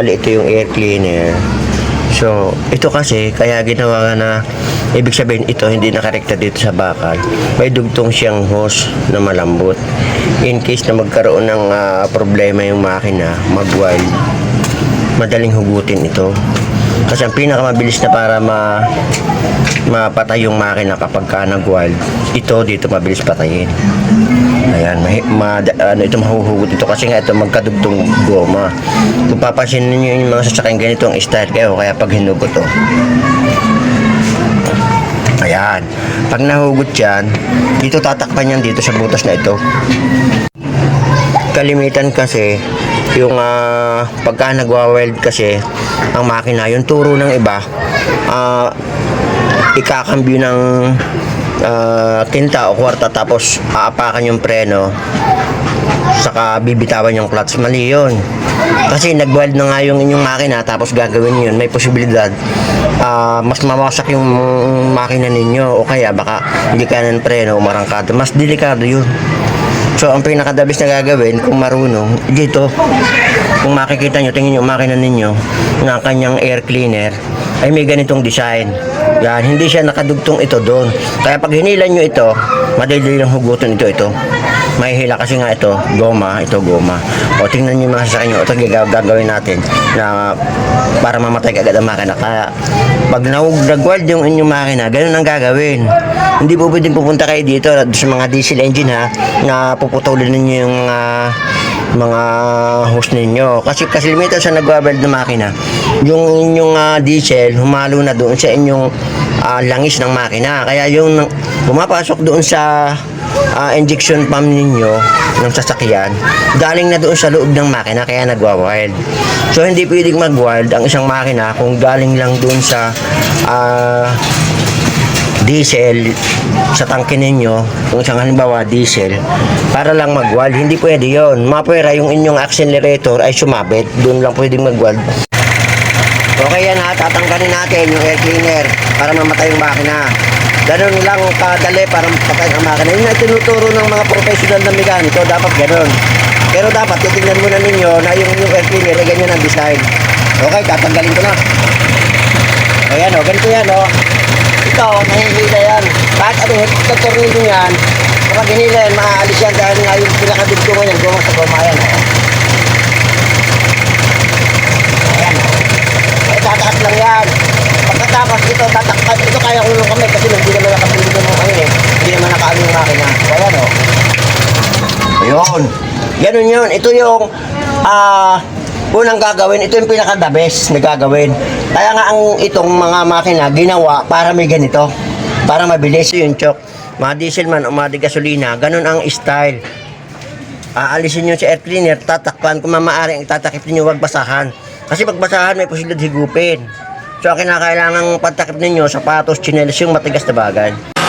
bali ito yung air cleaner. So, ito kasi, kaya ginawa na, ibig sabihin ito hindi nakarekta dito sa bakal. May dugtong siyang hose na malambot. In case na magkaroon ng ah, problema yung makina, mag-wild, madaling hugutin ito. Kasi ang pinakamabilis na para ma mapatay yung makina kapag ka nag-wild, ito dito mabilis patayin. Ayan, mahi, ma, ano, ito mahuhugot ito kasi nga ito magkadugtong goma. Kung papansin niyo yung mga sasakyan ganito ang style kayo, kaya pag hinugot to. Ayan. Pag nahugot yan, dito tatakpan yan dito sa butas na ito. Kalimitan kasi, yung ah, pagka nagwa-weld kasi, ang makina, yung turo ng iba, ah, ikakambyo ng ah, tinta o kwarta tapos aapakan yung preno saka bibitawan yung clutch. Mali yun. Kasi nag-weld na nga yung inyong makina tapos gagawin yun. May posibilidad ah, mas mamasak yung makina ninyo o kaya baka hindi kaya ng preno o marangkado mas delikado yun So, ang pinakadabis na gagawin kung marunong, dito, kung makikita nyo, tingin nyo, makina ninyo, na kanyang air cleaner, ay may ganitong design. Yan, hindi siya nakadugtong ito doon. Kaya pag hinilan nyo ito, madali lang hugutin ito, ito. May hila kasi nga ito, goma, ito goma. O tingnan nyo mga sasakyan nyo, ito gagaw- gagawin natin na para mamatay agad ang makina. Kaya pag nahug- nag-wild yung inyong makina, ganun ang gagawin. Hindi po pwedeng pupunta kayo dito sa mga diesel engine ha, na puputulin ninyo yung mga mga hose ninyo. Kasi kasi limita sa nagwa-weld na makina, yung inyong ah, diesel humalo na doon sa inyong ah, langis ng makina. Kaya yung pumapasok doon sa ah, injection pump ninyo ng sasakyan, galing na doon sa loob ng makina kaya nagwa-wild. So hindi pwedeng mag-wild ang isang makina kung galing lang doon sa ah, diesel sa tangke ninyo, kung isang halimbawa diesel, para lang mag-weld, hindi pwede yon. Mapwera yung inyong accelerator ay sumabit, doon lang pwedeng mag-weld. Okay yan ha, tatanggalin natin yung air cleaner para mamatay yung makina. Ganun lang kadali para patay ang makina. Yun ang tinuturo ng mga professional na mekaniko, dapat ganun. Pero dapat titingnan muna ninyo na yung, yung air cleaner ay ganyan ang design. Okay, tatanggalin ko na. Ayan o, ganito yan o. Ito, nahihila yan. Kahit ano, ito tornilyo yan. Kapag hinila yan, maaalis yan dahil nga yung pinakadugtungan yan, goma sa goma yan. Ayan o. Ay, tataas lang yan. Pagkatapos ito, tatakpan. Ito kaya ko kami kasi hindi naman nakapili ng mga ano eh. Hindi naman nakaano yung makina. So, ayan o. Ayun. Ganun yun. Ito yung ah unang gagawin. Ito yung pinaka-the best na gagawin. Kaya nga ang itong mga makina ginawa para may ganito. Para mabilis yung chok. Mga diesel man o mga gasolina, ganun ang style. Aalisin nyo si air cleaner, tatakpan. Kung mamaaring itatakip ninyo, wag basahan. Kasi pag basahan, may posibilidad higupin. So, ang kinakailangan patakip ninyo, sapatos, chinelas, yung matigas na bagay.